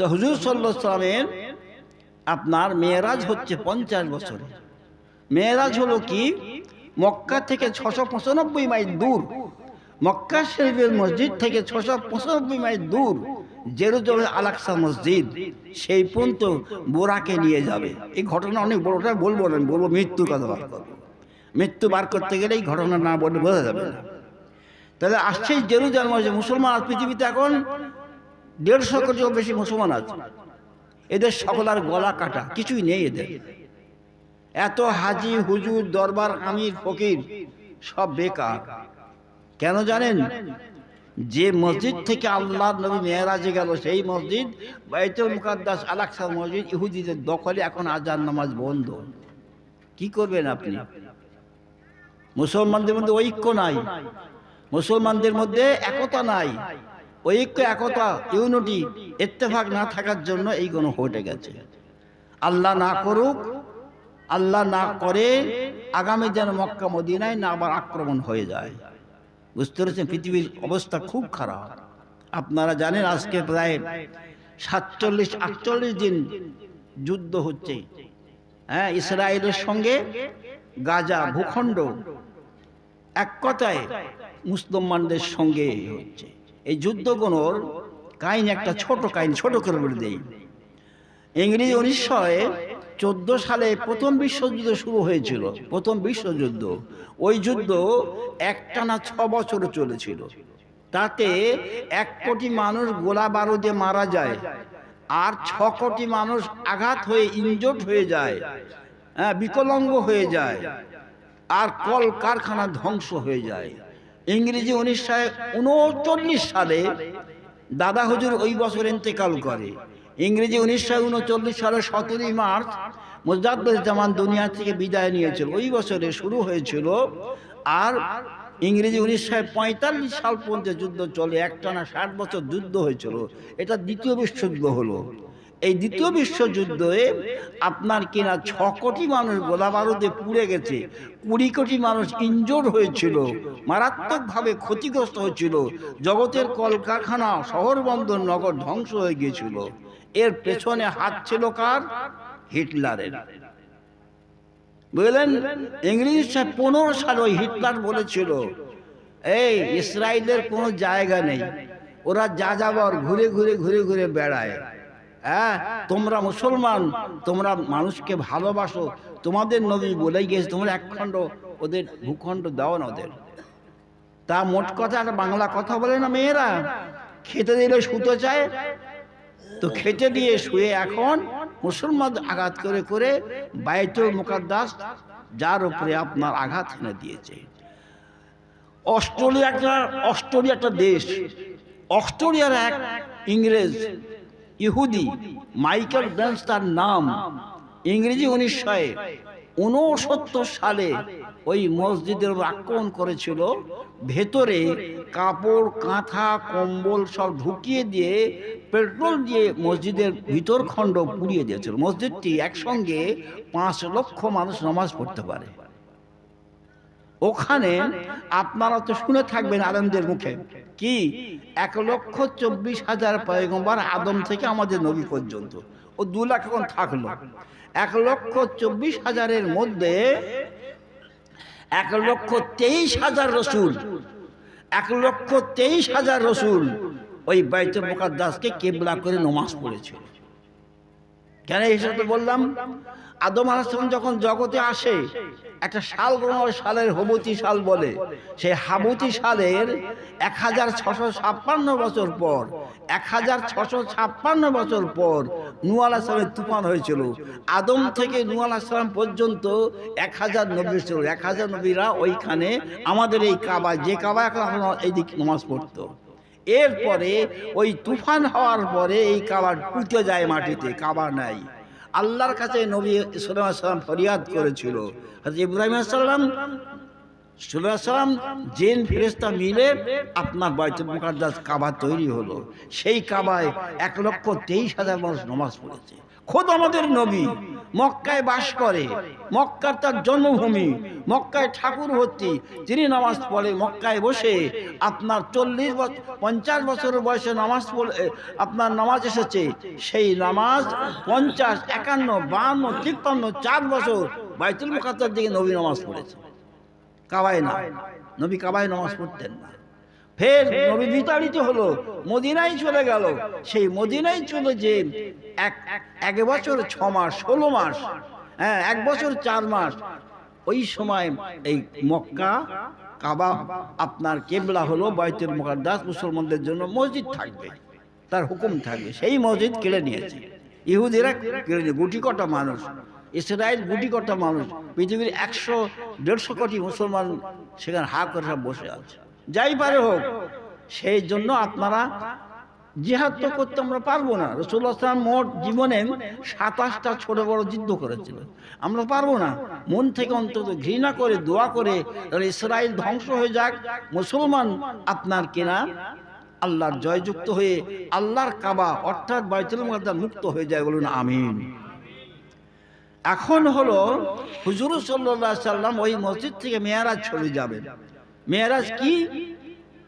তো হুজুর সাল্লাহ সাল্লামের আপনার মেয়েরাজ হচ্ছে পঞ্চাশ বছরে মেয়েরাজ হলো কি? মক্কা থেকে ছশো পঁচানব্বই মাইল দূর। মক্কা শরীফের মসজিদ থেকে ছশো পঁচানব্বই মাইল দূর জেরুজালেম আলাকসা মসজিদ। সেই পর্যন্ত বোরাকে নিয়ে যাবে। এই ঘটনা অনেক বড়টা বলব না বলব মৃত্যুর কথা বার করব। মৃত্যু বার করতে গেলে এই ঘটনা না বললে বোঝা যাবে না। তাহলে আসছে জেরুজালেম মসজিদ, মুসলমান পৃথিবীতে এখন দেড়শো কোটিও বেশি মুসলমান আছে। এদের সকলার গলা কাটা, কিছুই নেই এদের। এত হাজি, হুজুর, দরবার, আমির, ফকির, সব বেকার। কেন জানেন? যে মসজিদ থেকে আল্লাহ নবী মেয়েরাজে গেল, সেই মসজিদ বাইতুল মুকাদ্দাস আলাকসা মসজিদ ইহুদিদের দখলে এখন আজান নামাজ বন্ধ। কি করবেন আপনি? মুসলমানদের মধ্যে ঐক্য নাই। মুসলমানদের মধ্যে একতা নাই। ঐক্য, একতা, ইউনিটি, ইত্তেফাক না থাকার জন্য এই এইগুলো ঘটে গেছে। আল্লাহ না করুক, আল্লাহ না করে, আগামী যেন মক্কা, মদিনায় না আবার আক্রমণ হয়ে যায়। বুঝতে পেরেছেন? পৃথিবীর অবস্থা খুব খারাপ। আপনারা জানেন আজকে প্রায় সাতচল্লিশ, আটচল্লিশ দিন যুদ্ধ হচ্ছে। হ্যাঁ ইসরায়েলের সঙ্গে গাজা ভূখণ্ড এক কথায় মুসলমানদের সঙ্গে হচ্ছে। এই যুদ্ধগুলোর কাহিনী একটা ছোট কাহিনী ছোট করে বলে দেই। ইংরেজি উনিশশো চোদ্দ সালে প্রথম বিশ্বযুদ্ধ শুরু হয়েছিল, প্রথম বিশ্বযুদ্ধ। ওই যুদ্ধ একটানা ছ বছর চলেছিল। তাতে এক কোটি মানুষ গোলা বারুদে মারা যায়, আর ছ কোটি মানুষ আঘাত হয়ে ইনজোর্ড হয়ে যায় হ্যাঁ বিকলাঙ্গ হয়ে যায়, আর কল কারখানা ধ্বংস হয়ে যায়। ইংরেজি উনিশশো উনচল্লিশ সালে দাদা হুজুর ওই বছর ইন্তেকাল করে। ইংরেজি উনিশশো উনচল্লিশ সালের সতেরোই মার্চ মোজাদ্দ জামান দুনিয়া থেকে বিদায় নিয়েছিল। ওই বছরে শুরু হয়েছিল আর ইংরেজি উনিশশো পঁয়তাল্লিশ সাল পর্যন্ত যুদ্ধ চলে। একটানা ষাট বছর যুদ্ধ হয়েছিল। এটা দ্বিতীয় বিশ্বযুদ্ধ হলো। এই দ্বিতীয় বিশ্বযুদ্ধে আপনার কিনা ছ কোটি মানুষ গোলা বারুদে পুড়ে গেছে কুড়ি কোটি মানুষ ইনজোর হয়েছিল মারাত্মকভাবে ক্ষতিগ্রস্ত হয়েছিল জগতের কলকারখানা শহর বন্দর নগর ধ্বংস হয়ে গিয়েছিল। এর পেছনে হাত ছিল কার? হিটলারের। বুঝলেন? ইংরেজি পনেরো সাল ওই হিটলার বলেছিল এই ইসরায়েলের কোনো জায়গা নেই। ওরা যা যাবর ঘুরে ঘুরে ঘুরে ঘুরে বেড়ায়। হ্যাঁ তোমরা মুসলমান, তোমরা মানুষকে ভালোবাসো। তোমাদের নবী বলেই গেছে তোমরা একখণ্ড, ওদের ভূখণ্ড দাও না ওদের। তা মোট কথা একটা বাংলা কথা বলে না মেয়েরা? খেতে দিলে শুতে চায়। তো খেতে দিয়ে শুয়ে এখন মুসলমান আঘাত করে করে বাইতুল মুকাদ্দাস, যার উপরে আপনার আঘাত এনে দিয়েছে। অস্ট্রেলিয়া একটা অস্ট্রেলিয়া একটা দেশ। অস্ট্রেলিয়ার এক ইংরেজ ইহুদি, মাইকেল ব্রান্স তার নাম, ইংরেজি উনিশশো উনসত্তর সালে ওই মসজিদের আক্রমণ করেছিল। ভেতরে কাপড়, কাঁথা, কম্বল সব ঢুকিয়ে দিয়ে পেট্রোল দিয়ে মসজিদের ভিতর খণ্ড পুড়িয়ে দিয়েছিল। মসজিদটি একসঙ্গে পাঁচ লক্ষ মানুষ নামাজ পড়তে পারে। ওখানে আপনারা তো শুনে থাকবেন আলমদের মুখে। কি? এক লক্ষ চব্বিশ হাজার পয়গম্বর আদম থেকে আমাদের নবী পর্যন্ত। ও দু লাখ এখন থাকল। এক লক্ষ চব্বিশ হাজারের মধ্যে এক লক্ষ তেইশ হাজার রসুল। এক লক্ষ তেইশ হাজার রসুল ওই বাইতুল মুকাদ্দাসকে কেবলা করে নমাজ পড়েছিল। কেন হিসাবে বললাম? আদম আলাম যখন জগতে আসে, একটা শাল কোনো সালের হবতি সাল বলে। সেই হাবতি সালের এক হাজার ছশো ছাপ্পান্ন বছর পর, এক হাজার ছশো ছাপ্পান্ন বছর পর নুয়াল আসলামের তুফান হয়েছিল। আদম থেকে নুয়াল আসলাম পর্যন্ত এক হাজার নবী ছিল এক হাজার নবীরা ওইখানে আমাদের এই কাবা যে কাবা এখন এখন এই দিক নমাজ পড়তো। এরপরে ওই তুফান হওয়ার পরে এই কাবার পুঁতে যায় মাটিতে কাবা নাই। আল্লাহর কাছে নবী সাল্লাম ফরিয়াদ করেছিল। ইব্রাহিম সাল্লাম সাল্লাম জেন ফেরেস্তা মিলে আপনার বাইতুল মুকাদ্দাস কাবা তৈরি হলো। সেই কাবায় এক লক্ষ তেইশ হাজার মানুষ নমাজ পড়েছে। খোদ আমাদের নবী মক্কায় বাস করে। মক্কার তার জন্মভূমি। মক্কায় ঠাকুর ভর্তি। তিনি নামাজ পড়ে মক্কায় বসে আপনার চল্লিশ বছর পঞ্চাশ বছরের বয়সে নামাজ পড়ে আপনার নামাজ এসেছে। সেই নামাজ পঞ্চাশ, একান্ন, বাহান্ন, তিপ্পান্ন, চার বছর বাইতুল মুখাত্তার দিকে নবী নামাজ পড়েছে কাবায় না। নবী কাবায় নামাজ পড়তেন না। ফের নবী বিতাড়িত হলো মদিনায় চলে গেল। সেই মদিনায় চলে যে এক এক বছর ছ মাস ষোলো মাস হ্যাঁ এক বছর চার মাস ওই সময় এই মক্কা কাবা আপনার কেবলা হলো বাইতুল মুকাদ্দাস মুসলমানদের জন্য মসজিদ থাকবে। তার হুকুম থাকবে। সেই মসজিদ কেড়ে নিয়েছে। ইহুদিরা কেড়ে নিয়ে গুটি কটা মানুষ ইসরায়েল গুটি কটা মানুষ পৃথিবীর একশো দেড়শো কোটি মুসলমান সেখানে হা করে বসে আছে। যাই পারে হোক, সেই জন্য আপনারা জিহাদ তো করতে আমরা পারব না। রসুল্লাহ আসলাম মোট জীবনে সাতাশটা ছোট বড় যুদ্ধ করেছিল। আমরা পারব না। মন থেকে অন্তত ঘৃণা করে, দোয়া করে ইসরায়েল ধ্বংস হয়ে যাক। মুসলমান আপনার কিনা? আল্লাহর জয়যুক্ত হয়ে আল্লাহর কাবা, অর্থাৎ বাইতুল মুকাদ্দাস মুক্ত হয়ে যায় বলুন আমিন। এখন হলো হুজুর সাল্লাহ সাল্লাম ওই মসজিদ থেকে মেয়ারাজ চলে যাবেন। মেয়ারাজ কি?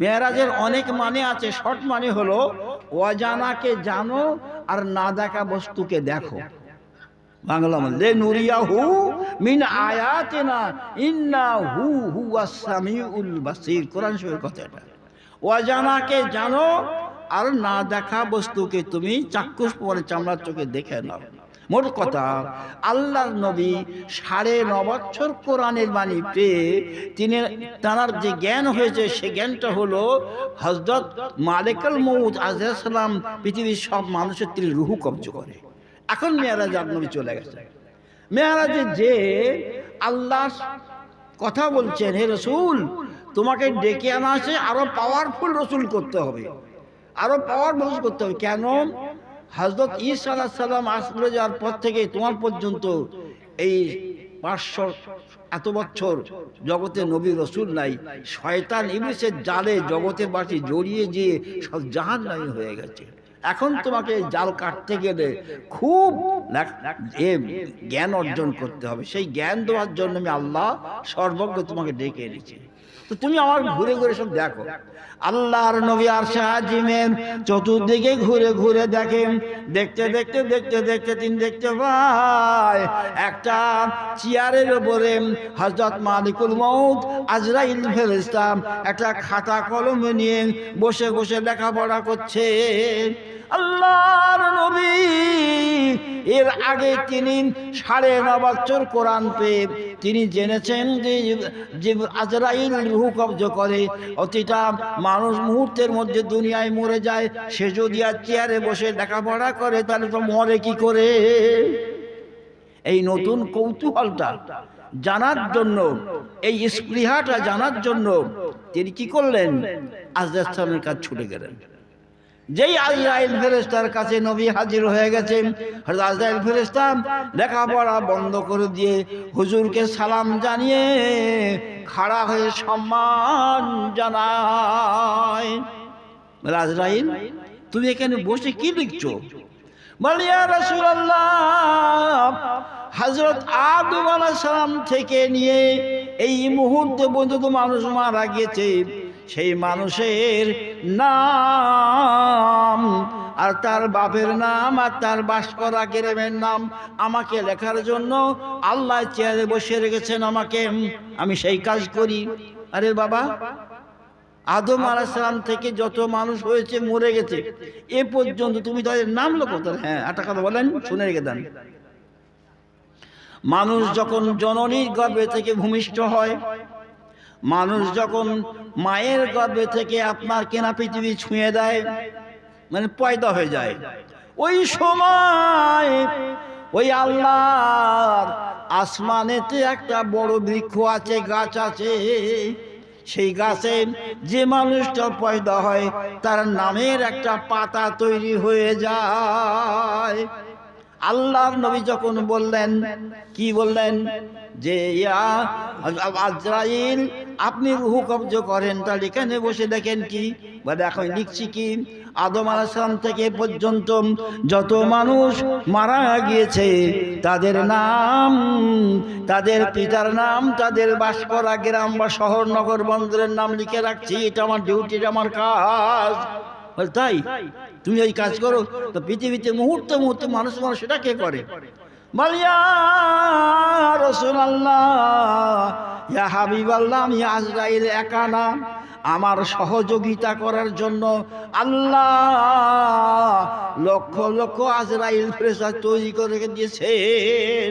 মেয়ারাজের অনেক মানে আছে। শর্ট মানে হলো, অজানাকে জানো আর না দেখা বস্তুকে দেখো। বাংলা মানে নুরিয়া হু মিন না হু হু কথা এটা। অজানাকে জানো আর না দেখা বস্তুকে তুমি চাক্ষুষ পরে চামড়ার চোখে দেখে নাও। মোট কথা, আল্লাহর নবী সাড়ে ন বছর কোরআনের বাণী পেয়ে তিনি তাঁর যে জ্ঞান হয়েছে, সে জ্ঞানটা হলো হজরত মালিকাল মৌদ আজহাম পৃথিবীর সব মানুষের তিনি রুহু কবজ করে। এখন মেয়ারাজ নবী চলে গেছে। মেয়ারাজে যে আল্লাহ কথা বলছেন, হে রসুল, তোমাকে ডেকে আনা আছে আরও পাওয়ারফুল রসুল করতে হবে। আরও পাওয়ারফুল করতে হবে। কেন? হজরত ঈসা আলাহ সাল্লাম যাওয়ার পর থেকে তোমার পর্যন্ত এই পাঁচশো এত বছর জগতে নবী রসুল নাই, শয়তান ইবলিসের জালে জগতের বাটি জড়িয়ে যেয়ে সব জাহান নাই হয়ে গেছে। এখন তোমাকে জাল কাটতে গেলে খুব জ্ঞান অর্জন করতে হবে। সেই জ্ঞান দেওয়ার জন্য আমি আল্লাহ সর্বজ্ঞ তোমাকে ডেকে এনেছি। তো তুমি আমার ঘুরে ঘুরে সব দেখো। আল্লাহর নবী আর সাহাজিমের চতুর্দিকে ঘুরে ঘুরে দেখেন। দেখতে দেখতে দেখতে দেখতে তিনি দেখতে পায়। একটা চেয়ারের ওপরে হজরত মালিকুল মৌত আজরাইল ফেরেস্তাম একটা খাতা কলম নিয়ে বসে বসে লেখাপড়া করছে। আল্লাহর নবী, এর আগে তিনি সাড়ে ন বছর কোরআন পেয়ে তিনি জেনেছেন যে যে আজরাইল রুহু কব্জ করে, অতিটা মানুষ মুহূর্তের মধ্যে দুনিয়ায় মরে যায়, সে যদি আর চেয়ারে বসে লেখাপড়া করে, তাহলে তো মরে কি করে? এই নতুন কৌতূহলটা জানার জন্য, এই স্পৃহাটা জানার জন্য তিনি কি করলেন? আজরাইলের কাছে ছুটে গেলেন। যেই আজরাইল ফেরেস্তার কাছে নবী হাজির হয়ে গেছেন আজরাইল ফেরেস্তা লেখাপড়া বন্ধ করে দিয়ে হুজুরকে সালাম জানিয়ে খাড়া হয়ে সম্মান জানায়। আজরাইল, তুমি এখানে বসে কি লিখছো? সালাম থেকে নিয়ে এই মুহূর্তে মানুষ মারা গিয়েছে। সেই মানুষের নাম আর তার বাপের নাম আর তার বাস করা গ্রামের নাম আমাকে লেখার জন্য আল্লাহ চেয়ারে বসে রেখেছেন আমাকে। আমি সেই কাজ করি। আরে বাবা, আদম আলাইসালাম থেকে যত মানুষ হয়েছে মরে গেছে, এ পর্যন্ত তুমি তাদের নাম লোক হ্যাঁ একটা কথা বলেন, শুনে রেখে দেন। মানুষ যখন জননীর গর্ভে থেকে ভূমিষ্ঠ হয়, মানুষ যখন মায়ের গর্ভে থেকে আপনার কেনা পৃথিবী ছুঁয়ে দেয় মানে পয়দা হয়ে যায়। ওই সময় ওই আল্লাহর আসমানেতে একটা বড় বৃক্ষ আছে, গাছ আছে। সেই গাছে যে মানুষটা পয়দা হয়, তার নামের একটা পাতা তৈরি হয়ে যায়। আল্লাহর নবী যখন বললেন, কি বললেন? যে ইয়া আজরাইল, আপনি রুহু কবজ করেন। তাহলে এখানে বসে দেখেন কি? বা এখন লিখছি কি? আদম আলাইসালাম থেকে পর্যন্ত যত মানুষ মারা গিয়েছে, তাদের নাম, তাদের পিতার নাম, তাদের বাস করা গ্রাম বা শহর, নগর, বন্দরের নাম লিখে রাখছি। এটা আমার ডিউটি আমার কাজ। বলে, তাই তুমি এই কাজ করো। তো পৃথিবীতে মুহূর্তে মুহূর্তে মানুষ মানুষ সেটা কে করে? মালিয়া আল্লাহ ইয়া হাবিব আল্লাহ আজরাইল একা আমার সহযোগিতা করার জন্য আল্লাহ লক্ষ লক্ষ আজরাইল ফ্রেসার তৈরি করে দিয়েছেন।